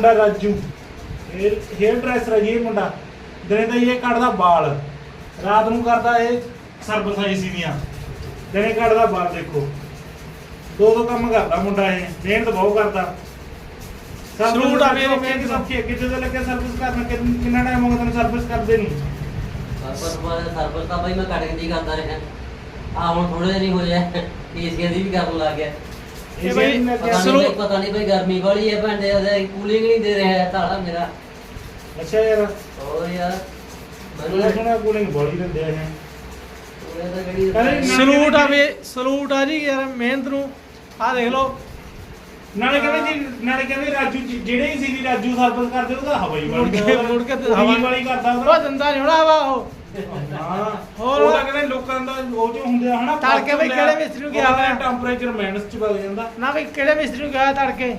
ਮੁੰਡਾ Raju. Hair hair dresser ਹੈ ਜੀ ਇਹ ਮੁੰਡਾ। ਦਿਨੇ ਤਾਂ ਇਹ ਕੱਢਦਾ ਵਾਲ। ਰਾਤ ਨੂੰ ਕਰਦਾ ਇਹ ਸਰਵਿਸਾਂ ਏਸੀ ਦੀਆਂ ਦਿਨੇ ਕੱਢਦਾ ਵਾਲ ਦੇਖੋ। ਦੋ ਦੋ ਕੰਮ ਕਰਦਾ ਮੁੰਡਾ ਇਹ। ਮਿਹਨਤ ਬਹੁਤ ਕਰਦਾ। ਸਲੂਟ ਆ ਇਹਦੀ ਮਿਹਨਤ ਹੈ ਕਿਤੇ ਤੇ ਲੱਗਿਆ ਸਰਵਿਸ ਕਰਨਾ। ਕਿੰਨ- ਟਾਈਮ ਹੋ ਗਿਆ ਤੈਨੂੰ ਸਰਵਿਸ ਕਰਦੇ ਨੂੰ? ਸਰਵਿਸ ਸਰਵਿਸ ਤਾਂ ਬਾਈ ਮੈਂ ਕੱਟ ਦੀ ਕਰਦਾ ਰਿਹਾ। ਆ ਹੁਣ ਥੋੜੇ ਦਿਨ ਹੀ ਹੋਏ ਆ ਏਸੀਆਂ ਦੀ ਵੀ ਕਰਨ ਲੱਗ ਗਿਆ। ਇਹ ਬਈ ਏਸੀ ਲੱਗਿਆ- ਪਤਾ ਸਲੋ- ਨਹੀਂ ਪਤਾ ਨਹੀਂ ਬਈ ਗਰਮੀ ਵਾਲੀ ਹੈ ਭੰਡੇ ਉਹਦੇ ਕੂਲਿੰਗ ਨਹੀਂ ਦੇ ਰਿਹਾ ਹੈ ਤਾਲਾ ਮੇਰਾ। ਅੱਛਾ ਯਾਰ। ਹੋਰ ਯਾਰ ਮੈਨੂੰ ਮੈਨੂੰ ਸੁਣਿਆ ਕੂਲਿੰਗ ਬੋਲੀ ਦਿੰਦੇ ਆ ਇਹ। ਉਹਨੇ ਤਾਂ ਕਿਹੜੀ ਅਰੇ ਨਾ- ਸਲੂਟ ਆ ਵੀ ਸਲੂਟ ਆ ਜੀ ਯਾਰ ਮਿਹਨਤ ਨੂੰ। ਆ ਦੇਖ ਲਓ। ਨਾਲੇ ਕਹਿੰਦੇ ਜੀ ਨਾਲੇ ਕਹਿੰਦੇ ਰਾਜੂ ਜੀ- ਜਿਹੜੇ ਹੀ ਸੀ ਵੀ ਰਾਜੂ ਸਰਵਿਸ ਕਰਦੇ ਉਹਦਾ ਹਵਾਈ ਮੁੜ ਵਾਲੀ। ਕੇ- ਮੁੜ ਕੇ ਤੇ ਹਵਾ ਹਵਾ- ਵਾਲੀ ਕਰਦਾ ਉਹ ਉਹਦਾ ਦੰਦਾ ਨਹੀਂ ਹੋਣਾ ਵਾ ਉਹ। ਹਾਂ। ਹੋਰ? ਉਹ ਤਾਂ ਕਹਿੰਦੇ ਲੋਕਾਂ ਦਾ ਉਹ ਜੋ ਹੁੰਦੇ ਆ ਹਨਾ? ਤੜਕੇ ਬਈ ਕਿਹੜੇ ਮਿਸਤਰੀ ਨੂੰ ਗਿਆ ਹੋਇਆ? ਟੈਂਪਰੇਚਰ ਮਾਈਨਸ ਚ ਵਗ ਜਾਂਦਾ। ਨਾ ਵੀ ਕਿਹੜੇ ਮਿਸਤਰੀ ਨੂੰ ਗਿਆ ਤੜਕੇ?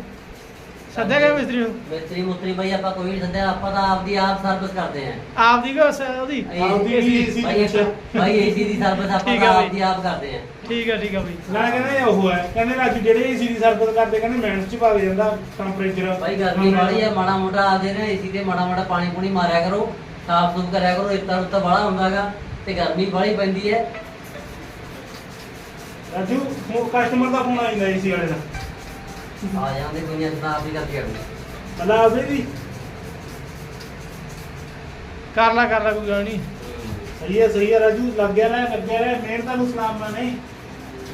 ਸੱਦਿਆ ਗਿਆ ਮਿਸਤਰੀ ਨੂੰ? ਮਿਸਤਰੀ ਮੁਸਤਰੀ ਬਈ ਆਪਾਂ ਕੋਈ ਨਹੀਂ ਸੱਦਿਆ ਆਪਾਂ ਤਾਂ ਆਪਦੀ ਆਪ ਸਰਵਿਸ ਕਰਦੇ ਆਂ। ਆਪਦੀ ਕੋ ਉਹਦੀ? ਆਪਦੀ ਵੀ ਏਸੀ ਭਾਈ ਚ ਭਾਈ ਏਸੀ ਦੀ ਸਰਵਿਸ ਆਪਾਂ ਠੀਕ ਤਾਂ ਆ ਬਈ। ਆਪਦੀ ਆਪ ਕਰਦੇ ਆਂ। ਠੀਕ ਆ ਠੀਕ ਆ ਬਈ। ਨਾਲੇ ਕਹਿੰਦੇ ਉਹ ਹੈ ਕਹਿੰਦੇ ਰਾਜੂ ਜਿਹੜੇ ਏਸੀ ਦੀ ਸਰਵਿਸ ਕਰਦੇ ਕਹਿੰਦੇ ਮਾਈਨਸ ਚ ਵਗ ਜਾਂਦਾ ਟੈਂਪਰੇਚਰ ਭਾਈ ਗਰਮੀ ਵਾਲੀ ਹੈ। ਮਾੜਾ ਮੋਟਾ ਆਪਦੇ ਨੇ ਏਸੀ ਤੇ ਮਾੜਾ ਮੋਟਾ ਪਾਣੀ ਪੂਣੀ ਮਾਰਿਆ ਕਰੋ ਸਾਫ਼ ਸੁਥਰਾ ਕਰਿਆ ਕਰੋ ਰੇਤਾ ਰੁੱਤਾ ਬੜਾ ਹੁੰਦਾਗਾ। ਤੇ ਗਰਮੀ ਵਾਲੀ ਪੈਂਦੀ ਹੈ। ਰਾਜੂ ਉਹ ਕਸਟਮਰ ਦਾ ਫੋਨ ਆ ਜਾਂਦਾ ਏਸੀ ਵਾਲੇ ਦਾ? ਆ ਜਾਂਦੇ ਕੋਈ ਨਹੀਂ ਤਾਂ ਆਪ ਹੀ ਕਰਕੇ ਆਉਂਦੇ। ਅੱਲਾ ਆਵੇ ਵੀ? ਕਰ ਲਾ ਕਰ ਲਾ ਕੋਈ ਗੱਲ ਨਹੀਂ। ਸਹੀ ਹੈ ਸਹੀ ਹੈ ਰਾਜੂ ਲੱਗਿਆ ਰਹਿ ਲੱਗਿਆ ਰਹਿ ਮਿਹਨਤਾਂ ਨੂੰ ਸਲਾਮ ਨਾ ਨਹੀਂ।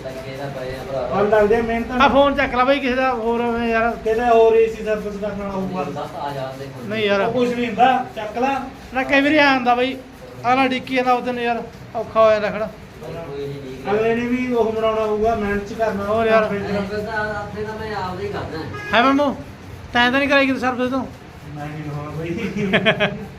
ਲੱਗੇ ਦਾ ਪਏ ਆ ਭਰਾ। ਲੱਗਦੇ ਆ ਮਿਹਨਤਾਂ ਆ ਨੂੰ। ਫੋਨ ਚੱਕ ਲਾ ਬਈ ਕਿਸੇ ਦਾ ਹੋਰ ਐਵੇਂ ਯਾਰ। ਕਿਤੇ ਹੋਰ ਏਸੀ ਸਰਵਿਸ ਕਰਨ ਵਾਲਾ ਹੋਊਗਾ। ਬਸ ਆ ਜਾਂਦੇ ਕੋਈ ਨਹੀਂ ਯਾਰ। ਉਹ ਕੁਝ ਨਹੀਂ ਹੁੰਦਾ ਚੱਕ ਲਾ। ਨਾ ਕਈ ਵਾਰੀ ਆ ਹੁੰਦਾ ਬਈ। ਆ ਨਾ ਡਿੱਕੀ ਜਾਂਦਾ ਉਹਦੇ ਯਾਰ ਔਖਾ ਹੋ ਜਾਂਦਾ ਖੜਾ। ਅਗਲੇ ਨੇ ਵੀ ਉਹ ਬਣਾਉਣਾ ਹੋਊਗਾ ਮਿਹਨਤ ਚ ਕਰਨਾ ਹੋਰ ਯਾਰ। ਆਪਣੇ ਤਾਂ। ਮੈਂ ਆਪਦੇ ਹੀ ਕਰਦਾ। ਹੈ ਮੰਮੂ ਤੈਂ ਤਾਂ ਨਹੀਂ ਕਰਾਈ ਕਿਤੇ ਸਰਵਿਸ ਤੋਂ? ਮੈਂ ਨਹੀਂ ਹਾਂ ਬਈ।